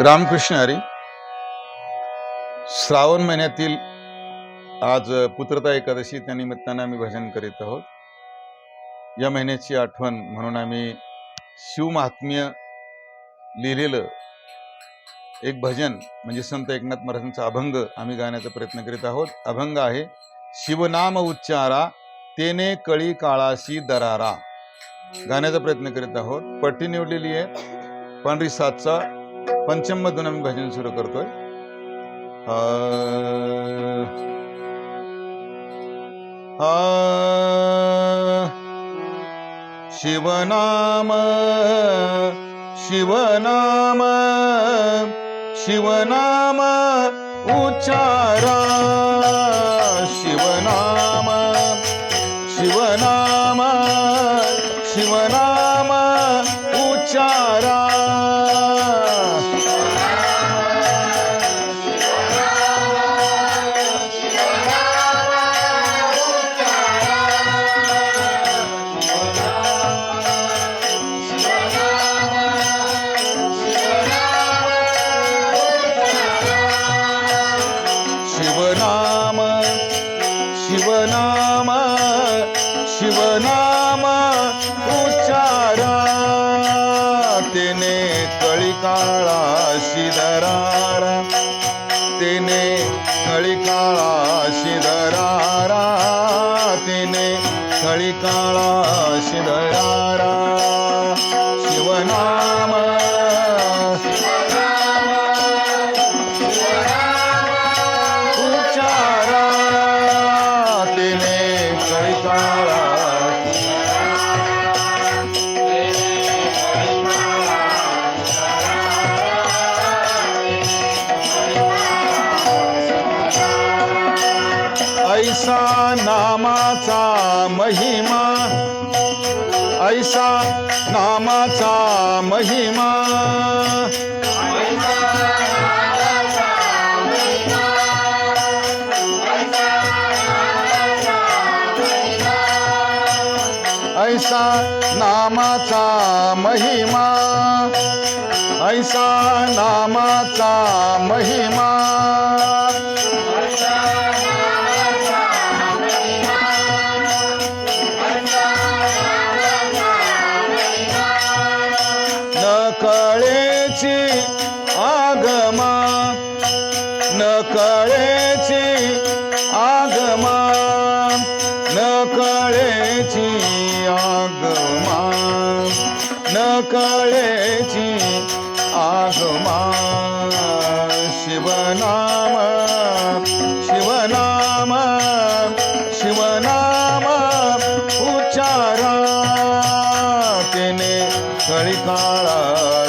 रामकृष्ण हरी. श्रावण महिन्यातील आज पुत्रता एकादशी त्या निमित्तानं आम्ही भजन करीत आहोत. या महिन्याची आठवण म्हणून आम्ही शिवमहात्म्य लिहिलेलं एक भजन म्हणजे संत एकनाथ महाराजांचा अभंग आम्ही गाण्याचा प्रयत्न करीत आहोत. अभंग आहे शिवनाम उच्चारा तेने कळी काळाशी दरारा. गाण्याचा प्रयत्न करीत आहोत. पट्टी निवडलेली आहे पांढरी सातचा. पंचम मधून आम्ही भजन सुरू करतोय. शिवनाम शिवनाम शिवनाम उच्चारा. शिवनाम शिवनाम शिवनाम शिवनाम शिवनाम उच्चारा तेने कळी काळा शिदरारा तेने कळी काळा शिदरारा तेने कळी ऐसा नामाचा महिमा. ऐसा नामाचा महिमा. ऐसा नामाचा महिमा. ऐसा नामाचा महिमा. आगमा न कळेची आगमा न कळेची आगमा न कळेची आगमा कळी काळा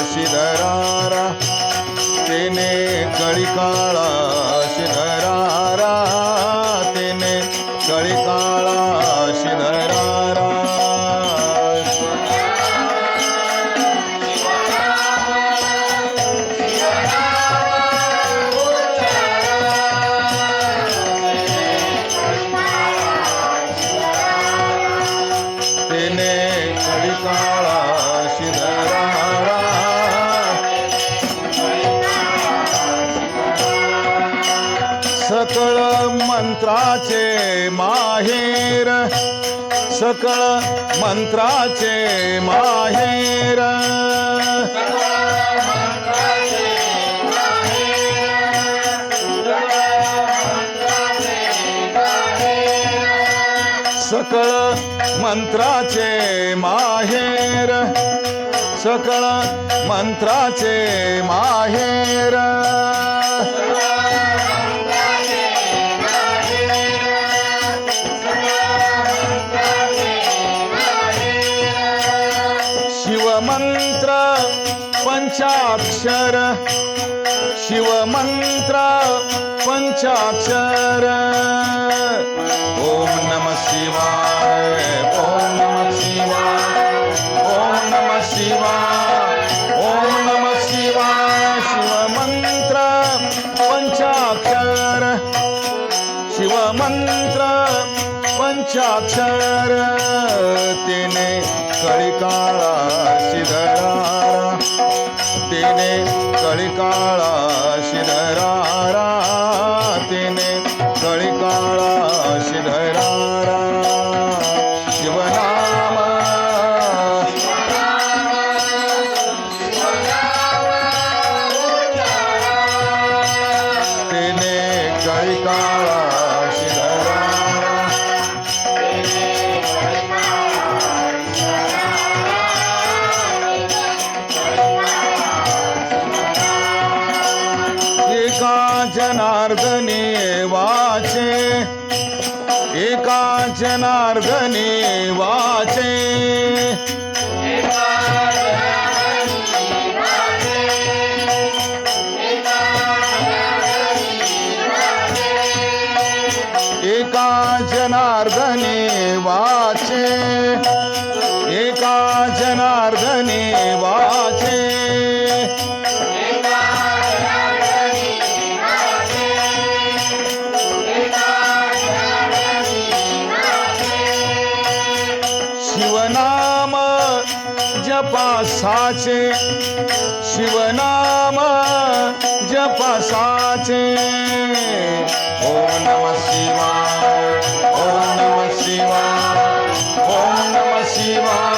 शिधरारा तेने कळी काळा शिधरारा तेने कळी काळा शिधरारा तेने कळी काळा मंत्राचे माहेर सकळ मंत्राचे माहेर. सकळ मंत्राचे माहेर सकळ मंत्राचे माहेर. पंचाक्षर. शिवमंत्र पंचाक्षर. ओम नम शिवाय ओम नम शिवाय ओम नम शिवाय ओम नम शिवाय. शिवमंत्र पंचाक्षर. शिवमंत्र पंचाक्षर. तेने कळी काळा कळी काळा शिधरारा तिने कळिकाळा शिधरारा शिवनाम. तिने कळी काळा जनार्दने वाचे. एका जनार्दने वाचे. जपासाचे शिवनाम जपासाचे ओम नम शिवा ओम नम शिवा ओम नम शिवा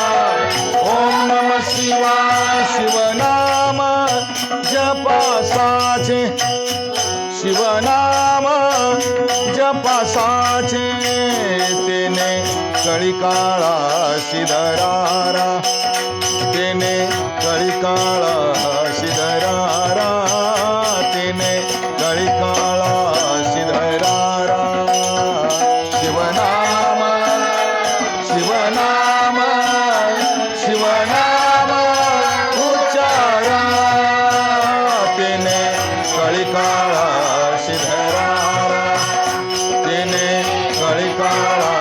काळा सिधरारा तिने कळी काळा शिधरारा तिने कळी काळा शिधरारा शिवनाम शिवनाम शिवनाम उच्चारा. तिने कळी काळा शिधरारा तिने कळी काळा